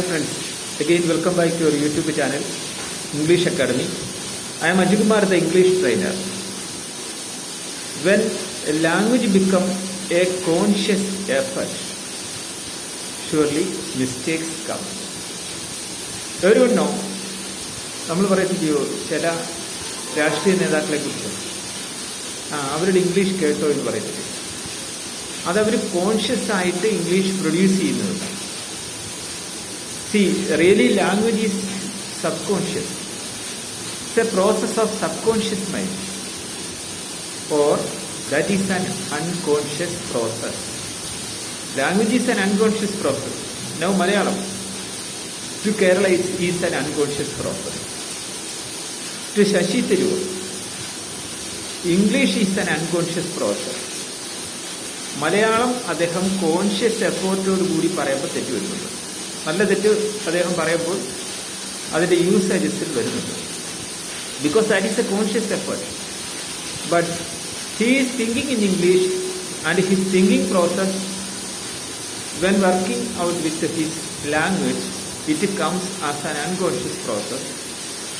Friends, again welcome back to our YouTube channel, English Academy. I am Ajikumar, the English trainer. When a language become a conscious effort, surely mistakes come. Everyone know, നമ്മൾ പറയത്തില്ലയോ ചില രാഷ്ട്രീയ നേതാക്കളെ കുറിച്ച് അവരുടെ English കേട്ടോ എന്ന് പറയത്തില്ലേ അതവർ കോൺഷ്യസ് ആയിട്ട് ഇംഗ്ലീഷ് പ്രൊഡ്യൂസ് ചെയ്യുന്നതാണ് See, really language is subconscious. It's a process of subconscious mind. Or that is an unconscious process. Language is an unconscious process. Now Malayalam. To Kerala is, is an unconscious process. To Shashi Thiru, English is an unconscious process. Malayalam അദ്ദേഹം conscious എഫേർട്ടോട് കൂടി പറയുമ്പോൾ തെറ്റ് വരുന്നുണ്ട് നല്ല തെറ്റ് അദ്ദേഹം പറയുമ്പോൾ അതിന്റെ യൂസേജസിൽ വരുന്നുണ്ട്. Because that is a conscious effort but he is thinking in English and his thinking process when working out with his language it comes as an unconscious process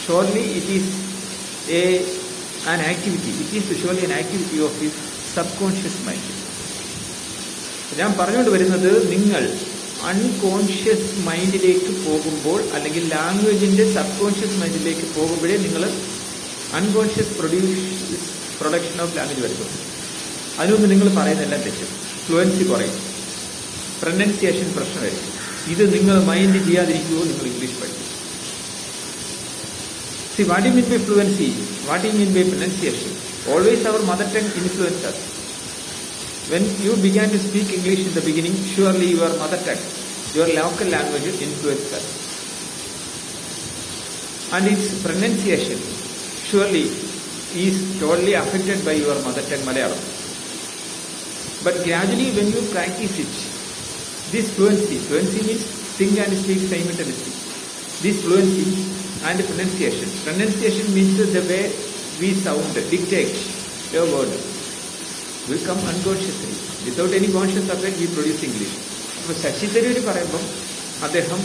surely it is a an activity it is surely an activity of his subconscious mind ഞാൻ പറഞ്ഞുകൊണ്ട് വരുന്നത് നിങ്ങൾ unconscious മൈൻഡിലേക്ക് പോകുമ്പോൾ അല്ലെങ്കിൽ ലാംഗ്വേജിന്റെ sub conscious മൈൻഡിലേക്ക് പോകുമ്പോഴേ നിങ്ങൾ unconscious produce production of language വരുന്നു. അതിനൊന്ന് നിങ്ങൾ പറയുന്നതെല്ലാം തെറ്റും. ഫ്ലുവൻസി കുറയും. പ്രൊനൗൺസിയേഷൻ പ്രശ്നമായിരിക്കും. ഇത് നിങ്ങൾ മൈൻഡ് ചെയ്യാതിരിക്കുമോ നിങ്ങൾ ഇംഗ്ലീഷ് പഠിക്കും. See what you mean by fluency what you mean by pronunciation always our mother tongue influence us. When you began to speak English in the beginning, surely your mother tongue, your local language influenced us. And its pronunciation surely is totally affected by your mother tongue Malayalam. But gradually when you practice it, this fluency, fluency means think and speak simultaneously. This fluency and pronunciation. Pronunciation means the way we sound, dictate your word. Will come unconsciously. Without any conscious effort, we produce English. അപ്പോൾ ശശി തരൂർ പറയുമ്പം അദ്ദേഹം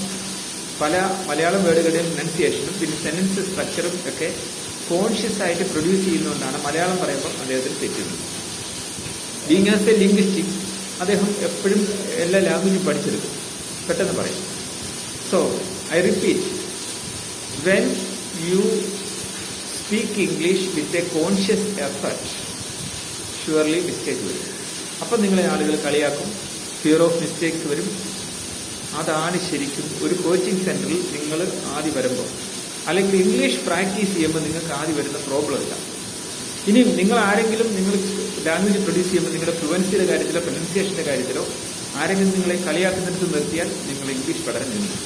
പല മലയാളം വേർഡുകളുടെയും പ്രൊനൗൺസിയേഷനും പിന്നെ sentence സ്ട്രക്ചറും ഒക്കെ conscious ആയിട്ട് produce ചെയ്യുന്നതുകൊണ്ടാണ് Malayalam പറയുമ്പോൾ അദ്ദേഹത്തിന് തെറ്റുന്നത് ബീങ് ആസ് എ ലിംഗ്വിസ്റ്റിക് അദ്ദേഹം എപ്പോഴും എല്ലാ ലാംഗ്വേജും പഠിച്ചെടുക്കും പെട്ടെന്ന് പറയും so I repeat when you speak English with a conscious effort surely mistake വരും. അപ്പം നിങ്ങളെ ആളുകൾ കളിയാക്കും. ഫിയർ ഓഫ് മിസ്റ്റേക്സ് വരും. അതാണ് ശരിക്കും ഒരു കോച്ചിങ് സെന്ററിൽ നിങ്ങൾ ആദ്യം വരുമ്പോൾ അല്ലെങ്കിൽ ഇംഗ്ലീഷ് പ്രാക്ടീസ് ചെയ്യുമ്പോൾ നിങ്ങൾക്ക് ആദ്യം വരുന്ന പ്രോബ്ലം ഇല്ല. ഇനി നിങ്ങൾ ആരെങ്കിലും നിങ്ങൾ ലാംഗ്വേജ് പ്രൊഡ്യൂസ് ചെയ്യുമ്പോൾ നിങ്ങളുടെ ഫ്ലുവൻസിയുടെ കാര്യത്തിലോ പ്രൊനൗൺസിയേഷന്റെ കാര്യത്തിലോ ആരെങ്കിലും നിങ്ങളെ കളിയാക്കുന്നിടത്ത് നിർത്തിയാൽ നിങ്ങൾ ഇംഗ്ലീഷ് പഠനം നിന്നു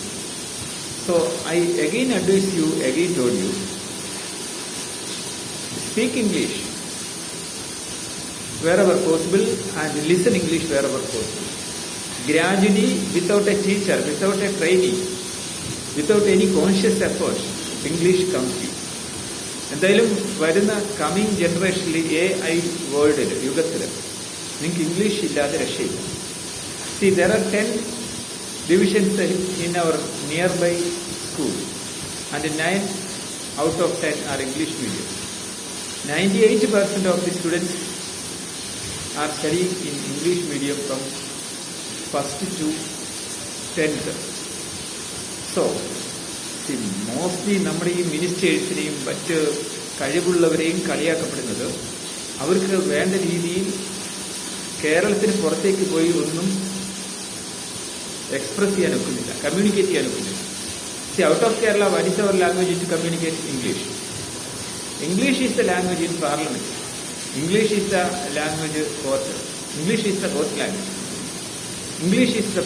so I again advise you again told you speak English wherever possible and listen English wherever possible. Gradually, without a teacher, without a training, without any conscious effort, English comes to you. എന്തായാലും വരുന്ന coming ജനറേഷനിൽ A I വേൾഡിൽ യുഗത്തിൽ നിങ്ങൾക്ക് English ഇല്ലാതെ രക്ഷയില്ല see there are ten divisions in our nearby school and nine out of ten are English medium ninety eight percent of the students are studying in English medium from first to tenth. So, see, mostly നമ്മുടെ ഈ മിനിസ്റ്റേഴ്സിനെയും മറ്റ് കഴിവുള്ളവരെയും കളിയാക്കപ്പെടുന്നത് അവർക്ക് വേണ്ട രീതിയിൽ കേരളത്തിന് പുറത്തേക്ക് പോയി ഒന്നും എക്സ്പ്രസ് ചെയ്യാൻ ഒക്കുന്നില്ല കമ്മ്യൂണിക്കേറ്റ് ചെയ്യാൻ ഒക്കുന്നില്ല. See out of Kerala what is our language in to communicate English English is the language in parliament English is the language court. English is the court language. English is the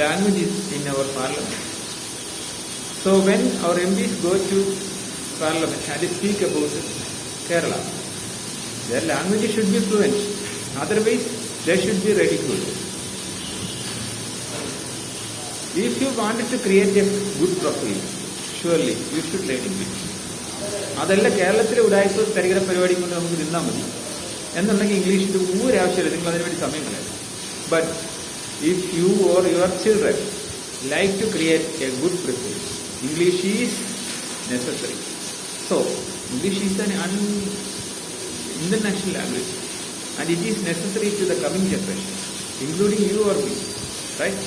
language in our parliament. So when our MPs go to parliament and speak about Kerala, their language should be fluent. Otherwise, they should be ridiculed. If you wanted to create a good profile, surely you should learn English. അതെല്ലാം കേരളത്തിലെ ഉദായ്പ തെരഞ്ഞെടുപ്പ് പരിപാടി കൊണ്ട് നമുക്ക് നിന്നാൽ മതി. എന്നുണ്ടെങ്കിൽ ഇംഗ്ലീഷിൽ ഒരാവശ്യമില്ല നിങ്ങൾ അതിനുവേണ്ടി സമയം കളയാം but if you or your children like to create a good prefer English is necessary so English is an un international language and it is necessary to the coming generation including you or me right